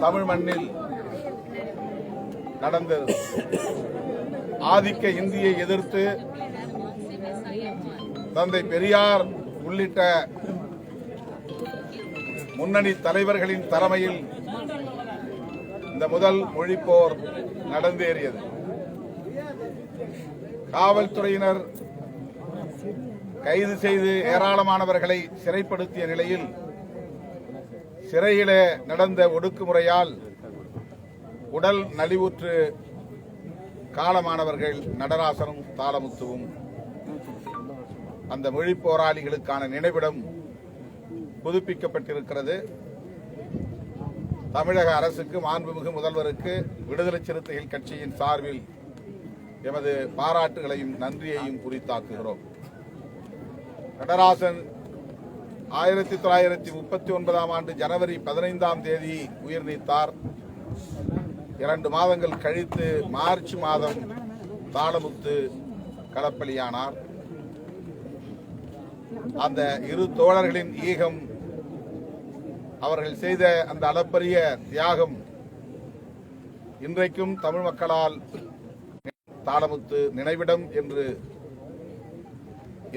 தமிழ் மண்ணில் நடந்தது ஆதிக்க இந்தியை எதிர்த்து தந்தை பெரியார் உள்ளிட்ட முன்னணி தலைவர்களின் தலைமையில் இந்த முதல் மொழிப்போர் நடந்தேறியது. காவல்துறையினர் கைது செய்து ஏராளமானவர்களை சிறைப்படுத்திய நிலையில் சிறையிலே நடந்த ஒடுக்குமுறையால் உடல் நலிவுற்று காலமானவர்கள் நடராசனும் தாளமுத்துவும் அந்த மொழி போராளிகளுக்கான நினைவிடம் புதுப்பிக்கப்பட்டிருக்கிறது. தமிழக அரசுக்கு மாண்புமிகு முதல்வருக்கு விடுதலை சிறுத்தைகள் கட்சியின் சார்பில் எமது பாராட்டுகளையும் நன்றியையும் குறித்தாக்குகிறோம். நடராசன் ஆயிரத்தி தொள்ளாயிரத்தி முப்பத்தி ஒன்பதாம் ஆண்டு ஜனவரி பதினைந்தாம் தேதி உயிர் நீத்தார். இரண்டு மாதங்கள் கழித்து மார்ச் மாதம் தாளமுத்து களப்பலியானார். அந்த இரு தோழர்களின் ஈகம் அவர்கள் செய்த அந்த அளப்பரிய தியாகம் இன்றைக்கும் தமிழ் மக்களால் தாளமுத்து நினைவிடம் என்று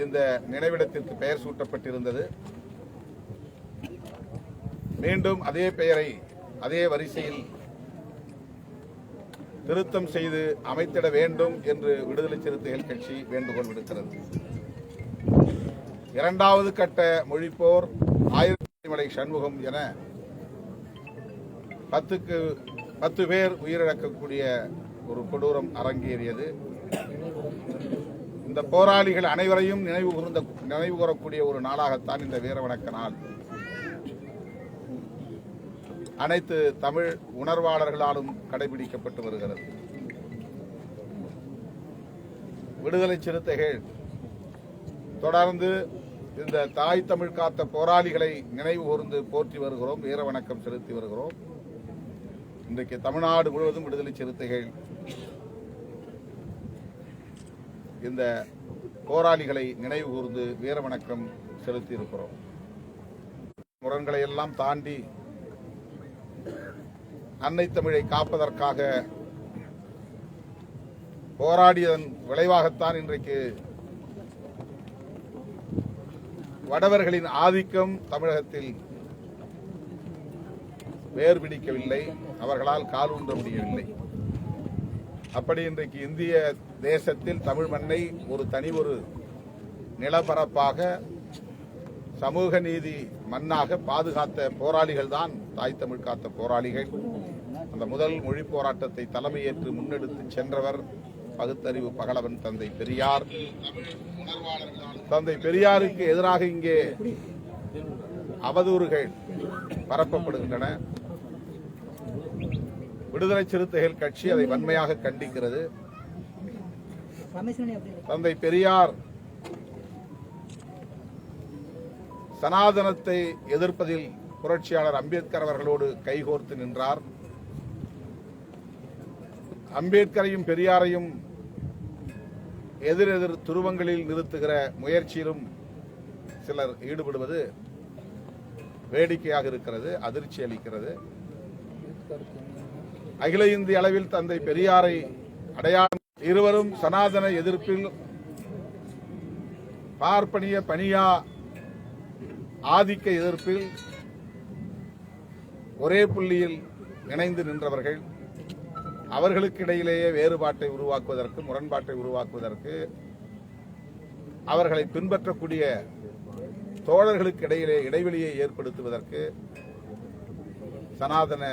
இந்த நினைவிடத்திற்கு பெயர் சூட்டப்பட்டிருந்தது. மீண்டும் அதே பெயரை அதே வரிசையில் திருத்தம் செய்து அமைத்திட வேண்டும் என்று விடுதலை சிறுத்தைகள் கட்சி வேண்டுகோள் விடுக்கிறது. இரண்டாவது கட்ட மொழிப்போர் ஆயிரத்தி மலை சண்முகம் என பத்துக்கு பத்து பேர் உயிரிழக்கக்கூடிய ஒரு கொடூரம் அரங்கேறியது. இந்த போராளிகள் அனைவரையும் நினைவு கூர்ந்த நினைவு கூறக்கூடிய ஒரு நாளாகத்தான் இந்த வீரவணக்க நாள். அனைத்து தமிழ் உணர்வாளர்களாலும் கடைபிடிக்கப்பட்டு வருகிறது. விடுதலை சிறுத்தைகள் தொடர்ந்து இந்த தாய் தமிழ் காத்த போராளிகளை நினைவு கூர்ந்து போற்றி வருகிறோம் வீர வணக்கம் செலுத்தி வருகிறோம். இன்றைக்கு தமிழ்நாடு முழுவதும் விடுதலை சிறுத்தைகள் இந்த போராளிகளை நினைவு கூர்ந்து வீர வணக்கம் செலுத்தி இருக்கிறோம். முரண்களை எல்லாம் தாண்டி அன்னை தமிழை காப்பதற்காக போராடியதன் விளைவாகத்தான் இன்றைக்கு வடவர்களின் ஆதிக்கம் தமிழகத்தில் வேர் பிடிக்கவில்லை அவர்களால் கால் ஊன்ற முடியவில்லை. அப்படி இன்றைக்கு இந்திய தேசத்தில் தமிழ் மண்ணை ஒரு தனி ஒரு நிலப்பரப்பாக சமூக நீதி மண்ணாக பாதுகாத்த போராளிகள் தான் தாய் தமிழ் காத்த போராளிகள். அந்த முதல் மொழி போராட்டத்தை தலைமையேற்று முன்னெடுத்து சென்றவர் பகுத்தறிவு பகலவன் தந்தை பெரியார். தந்தை பெரியாருக்கு எதிராக இங்கே அவதூறுகள் பரப்பப்படுகின்றன. விடுதலை சிறுத்தைகள் கட்சி அதை வன்மையாக கண்டிக்கிறது. தந்தை பெரியார் சனாதனத்தை எதிர்ப்பதில் புரட்சியாளர் அம்பேத்கர் அவர்களோடு கைகோர்த்து நின்றார். அம்பேத்கரையும் பெரியாரையும் எதிரெதிர் துருவங்களில் நிறுத்துகிற முயற்சியிலும் சிலர் ஈடுபடுவது வேடிக்கையாக இருக்கிறது அதிர்ச்சி அளிக்கிறது. அகில இந்திய அளவில் தந்தை பெரியாரை அடையாளம் இருவரும் சனாதன எதிர்ப்பில் பார்ப்பனிய பனியா ஆதிக்க எதிர்ப்பில் ஒரே புள்ளியில் இணைந்து நின்றவர்கள். அவர்களுக்கு இடையிலேயே வேறுபாட்டை உருவாக்குவதற்கு முரண்பாட்டை உருவாக்குவதற்கு அவர்களை பின்பற்றக்கூடிய தோழர்களுக்கு இடையிலே இடைவெளியை ஏற்படுத்துவதற்கு சனாதன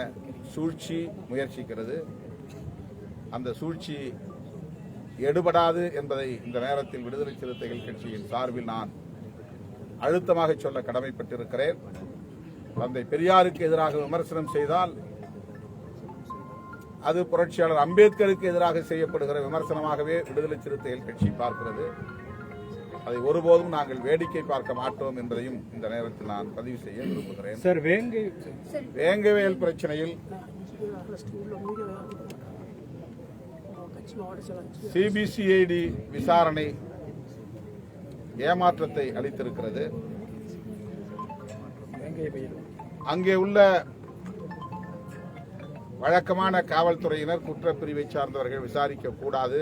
சூழ்ச்சி முயற்சிக்கிறது. அந்த சூழ்ச்சி எடுபடாது என்பதை இந்த நேரத்தில் விடுதலை சிறுத்தைகள் கட்சியின் சார்பில் நான் அழுத்தமாக சொல்ல கடமைப்பட்டிருக்கிறேன். தந்தை பெரியாருக்கு எதிராக விமர்சனம் செய்தால் அது புரட்சியாளர் அம்பேத்கருக்கு எதிராக செய்யப்படுகிற விமர்சனமாகவே விடுதலை சிறுத்தைகள் கட்சி பார்க்கிறது. அதை ஒருபோதும் நாங்கள் வேடிக்கை பார்க்க மாட்டோம் என்பதையும் இந்த நேரத்தில் நான் பதிவு செய்ய விரும்புகிறேன். சார் வேங்கை வேங்கவேல் பிரச்சனையில் சிபிசிஐடி விசாரணை ஏமாற்றத்தை அளித்திருக்கிறது. அங்கே உள்ள வழக்கமான காவல்துறையினர் குற்றப்பிரிவை சார்ந்தவர்கள் விசாரிக்க கூடாது.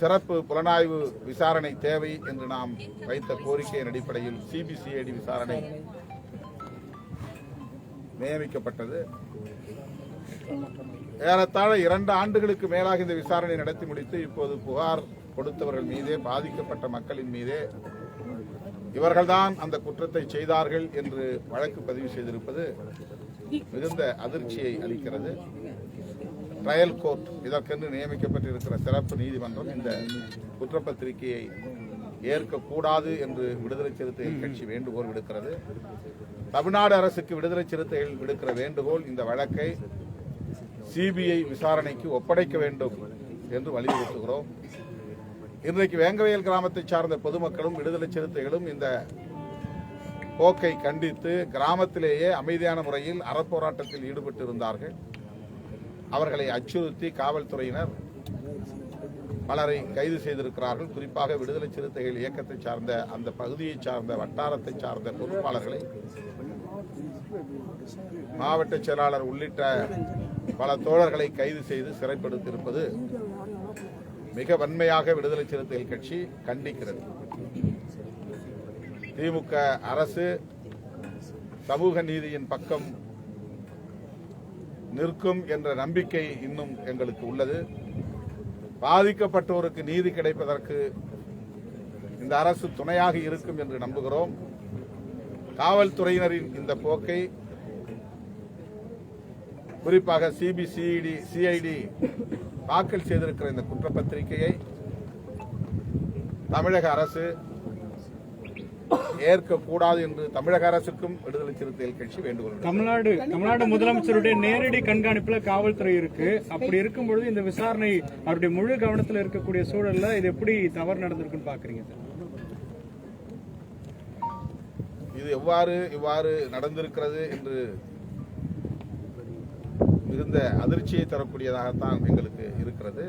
சிறப்பு புலனாய்வு விசாரணை தேவை என்று நாம் வைத்த கோரிக்கையின் அடிப்படையில் சிபிசிஐடி விசாரணை நியமிக்கப்பட்டது. ஏறத்தாழ இரண்டு ஆண்டுகளுக்கு மேலாக இந்த விசாரணை நடத்தி முடித்து இப்போது புகார் கொடுத்தவர்கள் மீதே பாதிக்கப்பட்ட மக்களின் மீதே இவர்கள்தான் அந்த குற்றத்தை செய்தார்கள் என்று வழக்கு பதிவு செய்திருப்பது மிகுந்த அதிர்ச்சியை அளிக்கிறது. ட்ரையல் கோர்ட் இதற்கென்று நியமிக்கப்பட்டிருக்கிற சிறப்பு நீதிமன்றம் இந்த குற்றப்பத்திரிகையை ஏற்கக்கூடாது என்று விடுதலை சிறுத்தைகள் கட்சி வேண்டுகோள் விடுக்கிறது. தமிழ்நாடு அரசுக்கு விடுதலை சிறுத்தைகள் விடுக்கிற வேண்டுகோள் இந்த வழக்கை சிபிஐ விசாரணைக்கு ஒப்படைக்க வேண்டும் என்று வலியுறுத்துகிறோம். இன்றைக்கு வேங்கவயல் கிராமத்தை சார்ந்த பொதுமக்களும் விடுதலை சிறுத்தைகளும் இந்த போக்கை கண்டித்து கிராமத்திலேயே அமைதியான முறையில் அறப்போராட்டத்தில் ஈடுபட்டு இருந்தார்கள் அவர்களை அச்சுறுத்தி காவல்துறையினர் பலரை கைது செய்திருக்கிறார்கள். குறிப்பாக விடுதலை சிறுத்தைகள் இயக்கத்தை சார்ந்த அந்த பகுதியை சார்ந்த வட்டாரத்தை சார்ந்த பொறுப்பாளர்களை மாவட்ட செயலாளர் உள்ளிட்ட பல தோழர்களை கைது செய்து சிறைப்படுத்தியிருப்பது மிக வன்மையாக விடுதலை சிறுத்தைகள் கட்சி கண்டிக்கிறது. திமுக அரசு சமூக நீதியின் பக்கம் நிற்கும் என்ற நம்பிக்கை இன்னும் எங்களுக்கு உள்ளது. பாதிக்கப்பட்டோருக்கு நீதி கிடைப்பதற்கு இந்த அரசு துணையாக இருக்கும் என்று நம்புகிறோம். காவல்துறையினரின் இந்த போக்கை குறிப்பாக சிபிசிஐடி சிஐடி தாக்கல் செய்திருக்கிற இந்த குற்றப்பத்திரிகையை தமிழக அரசு ஏற்கக்கூடாது என்று தமிழக அரசுக்கும் விடுதலை சிறுத்தைகள் கட்சி வேண்டுகோள். தமிழ்நாடு தமிழ்நாடு முதலமைச்சருடைய நேரடி கண்காணிப்புல காவல்துறை இருக்கு. அப்படி இருக்கும் பொழுது இந்த விசாரணை அவருடைய முழு கவனத்துல இருக்கக்கூடிய சூழல்ல இது எப்படி தவறு நடந்திருக்குன்னு பாக்குறீங்க சார்? இது எவ்வாறு இவ்வாறு நடந்திருக்கிறது என்று மிகுந்த அதிர்ச்சியை தரக்கூடியதாகத்தான் எங்களுக்கு இருக்கிறது.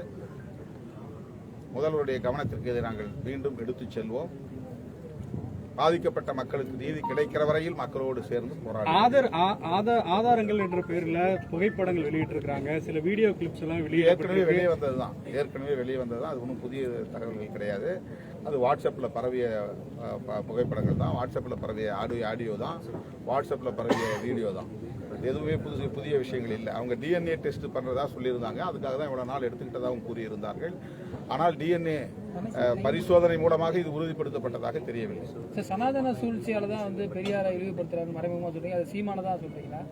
முதல்வருடைய கவனத்திற்கு இதை நாங்கள் மீண்டும் எடுத்துச் செல்வோம். பாதிக்கப்பட்ட மக்களுக்கு நீதி கிடைக்கிற வரையில் மக்களோடு சேர்ந்து போராடுவோம். ஆதார் ஆதாரங்கள் என்ற பேர்ல புகைப்படங்கள் வெளியிட்டு இருக்காங்க சில வீடியோ கிளிப்ஸ் எல்லாம் ஏற்கனவே வெளியிடப்பட்டிருக்கு வெளியே வந்ததுதான். ஏற்கனவே வெளியே வந்ததுதான். அது ஒன்றும் புதிய தகவல்கள் கிடையாது. அது வாட்ஸ்அப்பில் பரவிய புகைப்படங்கள் தான். வாட்ஸ்அப்பில் பரவிய ஆடியோ ஆடியோ தான். வாட்ஸ்அப்பில் பரவிய வீடியோ தான். எதுவுமே புது புதிய விஷயங்கள் இல்லை. அவங்க டிஎன்ஏ டெஸ்ட் பண்ணுறதா சொல்லியிருந்தாங்க. அதுக்காக தான் இவ்வளோ நாள் எடுத்துக்கிட்டதாகவும் கூறியிருந்தார்கள். ஆனால் டிஎன்ஏ பரிசோதனை மூலமாக இது உறுதிப்படுத்தப்பட்டதாக தெரியவில்லை. சார் சனாதன சூழ்ச்சியால தான் வந்து பெரியாரை இழிவுபடுத்துறாங்க மறைமுகமா சொல்றீங்க. அது சீமானதா சொல்றீங்களா?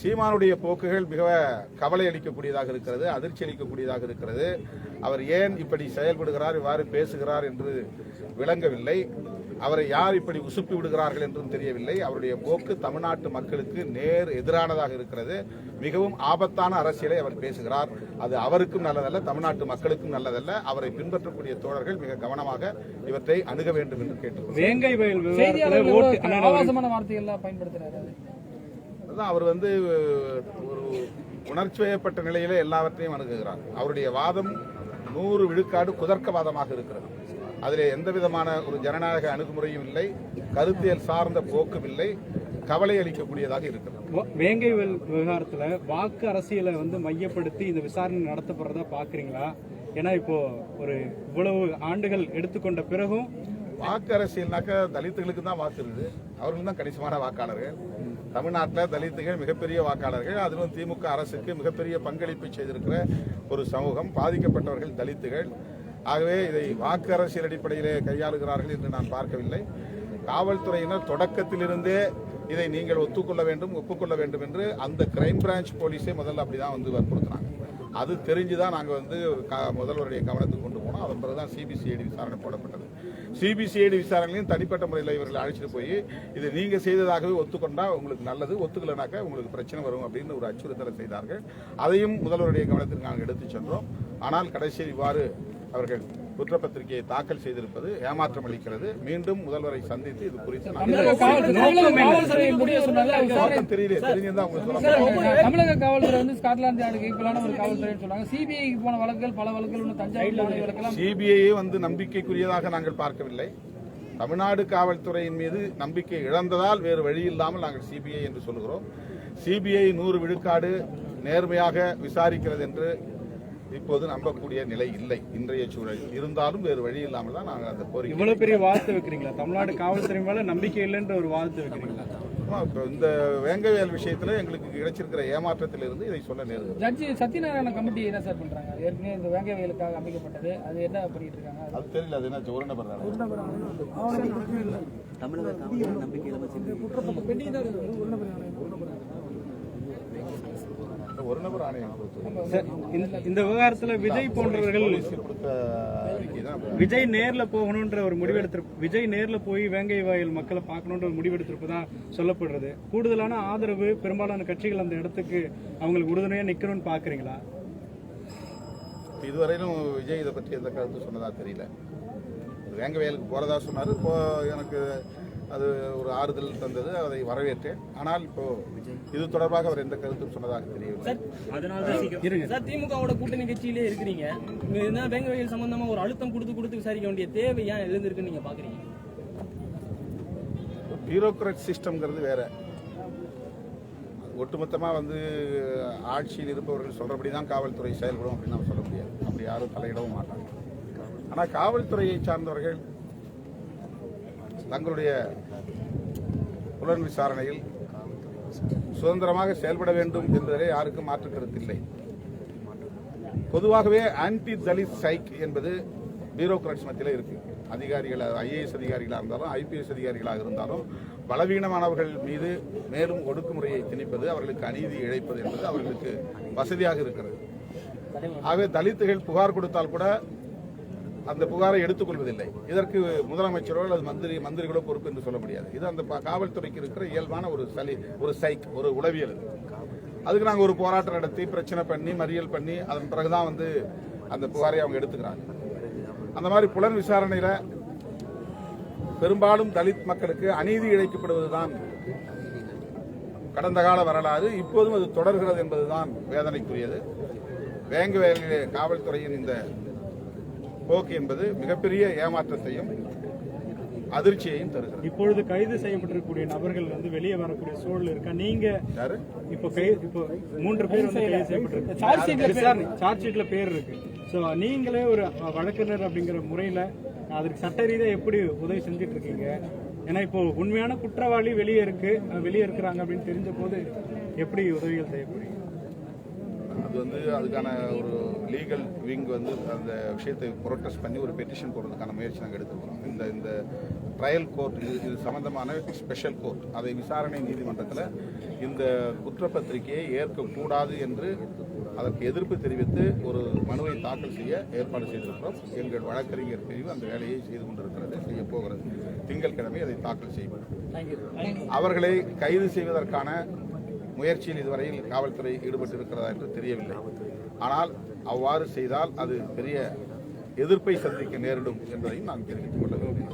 சீமானுடைய போக்குகள் மிக கவலை அளிக்கக்கூடியதாக இருக்கிறது அதிர்ச்சி அளிக்கக்கூடியதாக இருக்கிறது. அவர் ஏன் இப்படி செயல்படுகிறார் இவ்வாறு பேசுகிறார் என்று விளங்கவில்லை. அவரை யார் இப்படி உசுப்பி விடுகிறார்கள் என்றும் தெரியவில்லை. அவருடைய போக்கு தமிழ்நாட்டு மக்களுக்கு நேர் எதிரானதாக இருக்கிறது. மிகவும் ஆபத்தான அரசியலை அவர் பேசுகிறார். அது அவருக்கும் நல்லதல்ல தமிழ்நாட்டு மக்களுக்கும் நல்லதல்ல. அவரை பின்பற்றக்கூடிய தோழர்கள் மிக கவனமாக இவற்றை அணுக வேண்டும் என்று. அதான் அவர் வந்து ஒரு உணர்ச்சி வயப்பட்ட நிலையில எல்லாவற்றையும் அணுகுகிறார். அவருடைய வாதம் நூறு விழுக்காடு குதர்க்கவாதமாக இருக்கிறது. அதிலே எந்த விதமான ஒரு ஜனநாயக அணுகுமுறையும் இல்லை கருத்தியல் சார்ந்த போக்கும் இல்லை கவலை அளிக்கக்கூடியதாக இருக்கிறது. வேங்கை விவகாரத்துல வாக்கு அரசியலை வந்து மையப்படுத்தி இந்த விசாரணை நடத்தப்படுறதா பாக்குறீங்களா? ஏன்னா இப்போ ஒரு இவ்வளவு ஆண்டுகள் எடுத்துக்கொண்ட பிறகும் வாக்கு அரசியல்னாக்க தலித்துகளுக்கு தான் வாக்கு இருக்குது. அவர்கள் தான் கணிசமான வாக்காளர்கள். தமிழ்நாட்டில் தலித்துகள் மிகப்பெரிய வாக்காளர்கள். அதிலும் திமுக அரசுக்கு மிகப்பெரிய பங்களிப்பு செய்திருக்கிற ஒரு சமூகம். பாதிக்கப்பட்டவர்கள் தலித்துகள். ஆகவே இதை வாக்கு அரசியல் அடிப்படையிலே கையாளுகிறார்கள் என்று நான் பார்க்கவில்லை. காவல்துறையினர் தொடக்கத்திலிருந்தே இதை நீங்கள் ஒத்துக்கொள்ள வேண்டும் ஒப்புக்கொள்ள வேண்டும் என்று அந்த கிரைம் பிரான்ச் போலீஸே முதல்ல அப்படிதான் வந்து வற்புறுத்தினாங்க. அது தெரிஞ்சுதான் நாங்கள் வந்து முதல்வருடைய கவனத்துக்கு கொண்டு போனோம். அதன் பிறகுதான் சிபிசிஐடி விசாரணை போடப்பட்டது. சிபிசிஐடி விசாரணையும் தனிப்பட்ட முறையில் இவர்களை அழைச்சிட்டு போய் இது நீங்கள் செய்ததாகவே ஒத்துக்கொண்டா உங்களுக்கு நல்லது ஒத்துக்கலைனாக்கா உங்களுக்கு பிரச்சனை வரும் அப்படின்னு ஒரு அச்சுறுத்தலை செய்தார்கள். அதையும் முதல்வருடைய கவனத்திற்கு நாங்கள் எடுத்துச் சென்றோம். ஆனால் கடைசியில் இவ்வாறு அவர்கள் குற்றப்பத்திரிகையை தாக்கல் செய்திருப்பது ஏமாற்றம் அளிக்கிறது. மீண்டும் முதல்வரை சந்தித்து இது குறித்து காவல்துறை தெரியல. தமிழக காவல்துறை வந்து ஸ்காட்லாந்து யார்டுக்கு ஈக்குவலான ஒரு காவல்துறைன்னு சொன்னாங்க சிபிஐக்கு போன வழக்குகள் பல வழக்குகள் இன்னும் தஞ்சாவூர் சிபிஐயே வந்து நம்பிக்கைக்குரியதாக நாங்கள் பார்க்கவில்லை. தமிழ்நாடு காவல்துறையின் மீது நம்பிக்கை இழந்ததால் வேறு வழி இல்லாமல் நாங்கள் சிபிஐ என்று சொல்கிறோம் சிபிஐ நூறு விழுக்காடு நேர்மையாக விசாரிக்கிறது என்று இப்போது நம்பக்கூடிய நிலை இல்லை. இன்றைய சூழல். இருந்தாலும் வேறு வழி இல்லாமல் தான் நாங்கள் அந்த கோரிக்கை இவ்வளவு பெரிய வார்த்தை வைக்கிறீங்களா? தமிழ்நாடு காவல்துறை மேல நம்பிக்கை இல்லைன்ற ஒரு வார்த்தை வைக்கிறீங்களா? இப்ப இந்த வேங்கவேல் விஷயத்துல எங்களுக்கு கிடைச்சிருக்கிற ஏமாற்றத்திலிருந்து இதை சொல்ல நேருது ஜட்ஜி சத்யநாராயண கமிட்டி என்ன சார் பண்றாங்க? ஏற்கனவே இந்த வேங்கை வயலுக்காக அமைக்கப்பட்டது. அது என்ன பண்ணிட்டு இருக்காங்க? அது தெரியல. அது என்ன ஒரு நபர் தானே? ஒரு நபர் ஆணையம் கொடுத்தது. இந்த- இந்த விவகாரத்துல விஜய் போன்றவர்கள் விஜய் நேர்ல போகணுன்ற ஒரு முடிவெடுத்து விஜய் நேர்ல போய் வேங்கை வாயில் மக்களை பார்க்கணுன்ற ஒரு முடிவெடுத்திருப்பதா சொல்லப்படுறது. கூடுதலான ஆதரவு பெரும்பாலான கட்சிகள் அந்த இடத்துக்கு அவங்களுக்கு உறுதுணையா நிக்கணும்னு பாக்குறீங்களா? இதுவரையிலும் விஜய் இதை பற்றி எந்த கருத்து சொன்னதா தெரியல. வேங்கவேலுக்கு போறதா சொன்னாரு. இப்போ எனக்கு அது ஒரு ஆறுதல் தந்தது அதை வரவேற்றேன். ஆனால் இப்போ இது தொடர்பாக அவர் எந்த கருத்தும் சொன்னதாக தெரியவில்லை. திமுகவோட கூட்டணி கட்சியிலே இருக்கிறீங்க. வேங்க வயல் சம்பந்தமா ஒரு அழுத்தம் கொடுத்து கொடுத்து விசாரிக்க வேண்டிய தேவை ஏன் எழுந்திருக்குன்னு நீங்க பாக்குறீங்க? பியூரோக்ராட் சிஸ்டம்ங்கிறது வேற. ஒட்டுமொத்தமா வந்து ஆட்சியில் இருப்பவர்கள் சொல்றபடி தான் காவல்துறை செயல்படும் அப்படின்னு நம்ம சொல்ல முடியாது. அப்படி யாரும் தலையிடவும் மாட்டாங்க. ஆனால் காவல்துறையை சார்ந்தவர்கள் தங்களுடைய புலன் விசாரணையில் சுதந்திரமாக செயல்பட வேண்டும் என்பதிலே யாருக்கும் மாற்று கருத்தில்லை பொதுவாகவே ஆன்டி தலித் சைக் என்பது பியூரோக்ராட்ஸ் மத்தியில் இருக்கு. அதிகாரிகள் ஐஏஎஸ் அதிகாரிகளாக இருந்தாலும் ஐபிஎஸ் அதிகாரிகளாக இருந்தாலும் பலவீனமானவர்கள் மீது மேலும் ஒடுக்குமுறையை திணிப்பது அவர்களுக்கு அநீதி இழைப்பது என்பது அவர்களுக்கு வசதியாக இருக்கிறது. ஆகவே தலித்துகள் புகார் கொடுத்தால் கூட அந்த புகாரை எடுத்துக்கொள்வதில்லை. இதற்கு முதலமைச்சரோ அல்லது மந்திரி மந்திரிகளோ பொறுப்பு என்று சொல்ல முடியாது. இது அந்த காவல்துறைக்கு இருக்கிற இயல்பான ஒரு சலி ஒரு சைக் ஒரு உளவியல் அதுக்கு நாங்கள் ஒரு போராட்டம் நடத்தி பிரச்சனை பண்ணி மறியல் பண்ணி அதன் பிறகுதான் வந்து அந்த புகாரை அவங்க எடுத்துக்கிறாங்க. அந்த மாதிரி புலன் விசாரணையில பெரும்பாலும் தலித் மக்களுக்கு அநீதி இழைக்கப்படுவதுதான் கடந்த கால வரலாறு. இப்போதும் அது தொடர்கிறது என்பதுதான் வேதனைக்குரியது. வேங்கவேலிலே காவல்துறையின் இந்த போக்கு என்பது மிகப்பெரிய ஏமாற்றத்தையும் அதிர்ச்சியையும் தருகிறது. இப்பொழுது கைது செய்யப்பட்டிருக்கக்கூடிய நபர்கள் வந்து வெளியே வரக்கூடிய சூழல் இருக்கா? நீங்க இப்போ மூன்று பேர் வந்து கைது செய்யப்பட்டிருக்கு. சார்ஜ் ஷீட்ல பேர் இருக்கு. சோ நீங்களே ஒரு வழக்கறிஞர் அப்படிங்கிற முறையில அதற்கு சட்ட ரீதியா எப்படி உதவி செஞ்சுட்டு இருக்கீங்க ஏன்னா இப்போ உண்மையான குற்றவாளி வெளியே இருக்கு வெளியே இருக்கிறாங்க அப்படின்னு தெரிஞ்ச போது எப்படி உதவிகள் செய்ய போறீங்க? அது வந்து அதுக்கான ஒரு லீகல் விங் வந்து அந்த விஷயத்தை ப்ரொட்டஸ்ட் பண்ணி ஒரு பெட்டிஷன் போடுறதுக்கான முயற்சி நாங்கள் எடுத்துக்கிறோம் இந்த இந்த ட்ரையல் கோர்ட் இது இது சம்பந்தமான ஸ்பெஷல் கோர்ட் அதை விசாரணை நீதிமன்றத்தில் இந்த குற்றப்பத்திரிகையை ஏற்கக்கூடாது என்று அதற்கு எதிர்ப்பு தெரிவித்து ஒரு மனுவை தாக்கல் செய்ய ஏற்பாடு செய்திருக்கிறோம். எங்கள் வழக்கறிஞர் பிரிவு அந்த வேலையை செய்து கொண்டிருக்கிறது செய்ய போகிறது. திங்கட்கிழமை அதை தாக்கல் செய்வோம். அவர்களை கைது செய்வதற்கான முயற்சியில் இதுவரையில் காவல்துறை ஈடுபட்டிருக்கிறதா என்று தெரியவில்லை. ஆனால் அவ்வாறு செய்தால் அது பெரிய எதிர்ப்பை சந்திக்க நேரிடும் என்பதையும் நான் தெரிவித்துக் கொள்ள விரும்புகிறேன்.